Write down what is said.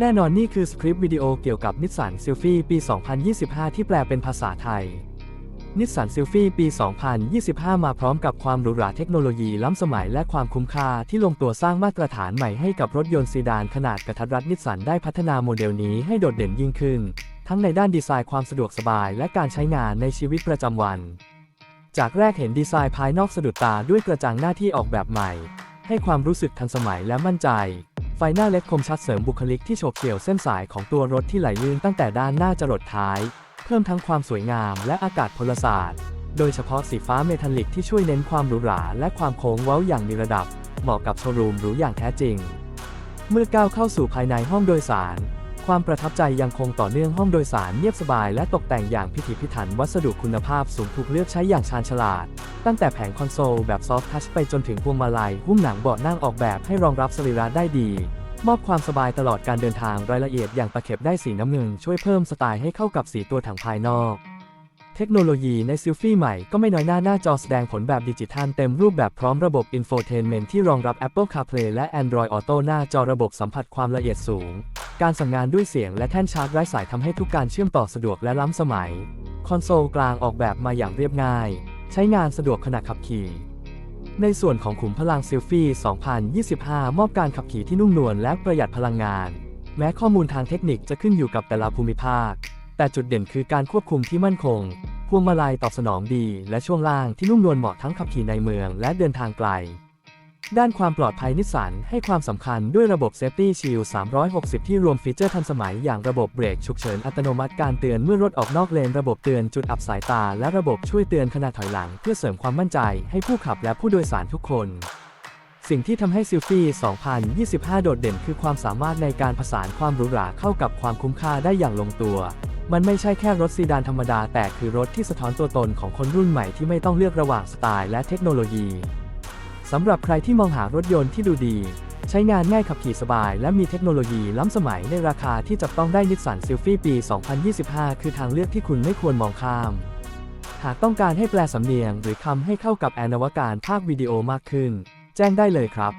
แน่นอนนี่คือสคริปต์วิดีโอเกี่ยวกับนิสสันซิลฟี่ปี 2025 ที่แปลเป็นภาษาไทย นิสสันซิลฟี่ปี 2025 มาพร้อมกับความหรูหราเทคโนโลยีล้ำสมัยและความคุ้มค่าที่ลงตัวสร้างมาตรฐานใหม่ให้กับรถยนต์ซีดานขนาดกระทัดรัดนิสสันได้พัฒนาโมเดลนี้ให้โดดเด่นยิ่งขึ้น ทั้งในด้านดีไซน์ความสะดวกสบายและการใช้งานในชีวิตประจำวัน จากแรกเห็นดีไซน์ภายนอกสะดุดตาด้วยกระจังหน้าที่ออกแบบใหม่ ให้ความรู้สึกทันสมัยและมั่นใจ ไฟหน้าเล็กคมชัดเสริมบุคลิกที่โฉบเฉี่ยวเส้นสายของตัวรถที่ไหลลื่นตั้งแต่ด้านหน้าจรดท้าย เพิ่มทั้งความสวยงามและอากาศพลศาสตร์ โดยเฉพาะสีฟ้าเมทัลลิกที่ช่วยเน้นความหรูหราและความโค้งเว้าอย่างมีระดับ เหมาะกับโชว์รูมหรูอย่างแท้จริง เมื่อก้าวเข้าสู่ภายในห้องโดยสาร ความประทับใจยังคงต่อเนื่องห้องโดยสารเงียบสบายและตกแต่งอย่างพิถีพิถันวัสดุคุณภาพสูงถูกเลือกใช้อย่างชาญฉลาด ตั้งแต่แผงคอนโซลแบบซอฟท์ทัชไปจนถึงพวงมาลัยหุ้มหนังเบาะนั่งออกแบบให้รองรับสรีระได้ดี มอบความสบายตลอดการเดินทางรายละเอียดอย่างตะเข็บได้สีน้ำเงินช่วยเพิ่มสไตล์ให้เข้ากับสีตัวถังภายนอก เทคโนโลยีในซิลฟี่ใหม่ก็ไม่น้อยหน้าหน้าจอแสดงผลแบบดิจิทัลเต็มรูปแบบพร้อมระบบ Infotainment ที่รองรับ Apple CarPlay และ Android Auto หน้าจอระบบสัมผัสความละเอียดสูง การสั่งงานด้วยเสียงและแท่นชาร์จไร้สายทำให้ทุกการเชื่อมต่อสะดวกและล้ำสมัย คอนโซลกลางออกแบบมาอย่างเรียบง่าย ใช้งานสะดวกขณะขับขี่ ในส่วนของขุมพลังซิลฟี่ 2025 มอบการขับขี่ที่นุ่มนวลและประหยัดพลังงาน แม้ข้อมูลทางเทคนิคจะขึ้นอยู่กับแต่ละภูมิภาค แต่จุดเด่นคือการควบคุมที่มั่นคง พวงมาลัยตอบสนองดี และช่วงล่างที่นุ่มนวลเหมาะทั้งขับขี่ในเมืองและเดินทางไกล ด้านความปลอดภัยนิสสันให้ความสำคัญด้วยระบบ Safety Shield 360 ที่รวมฟีเจอร์ทันสมัยอย่างระบบเบรกฉุกเฉินอัตโนมัติการเตือนเมื่อรถออกนอกเลน ระบบเตือนจุดอับสายตา และระบบช่วยเตือนขณะถอยหลัง เพื่อเสริมความมั่นใจให้ผู้ขับและผู้โดยสารทุกคน สิ่งที่ทำให้ซิลฟี่ 2025 โดดเด่นคือความสามารถในการผสานความหรูหราเข้ากับความคุ้มค่าได้อย่างลงตัวมันไม่ใช่แค่รถซีดานธรรมดาแต่คือรถที่สะท้อนตัวตนของคนรุ่นใหม่ที่ไม่ต้องเลือกระหว่างสไตล์และเทคโนโลยี สำหรับใครที่มองหารถยนต์ที่ดูดี ใช้งานง่ายขับขี่สบาย และมีเทคโนโลยีล้ำสมัยในราคาที่จับต้องได้นิสสันซิลฟี่ปี 2025 คือทางเลือกที่คุณไม่ควรมองข้าม หากต้องการให้แปลสำเนียง หรือคำให้เข้ากับแอนวการภาควิดีโอมากขึ้น แจ้งได้เลยครับ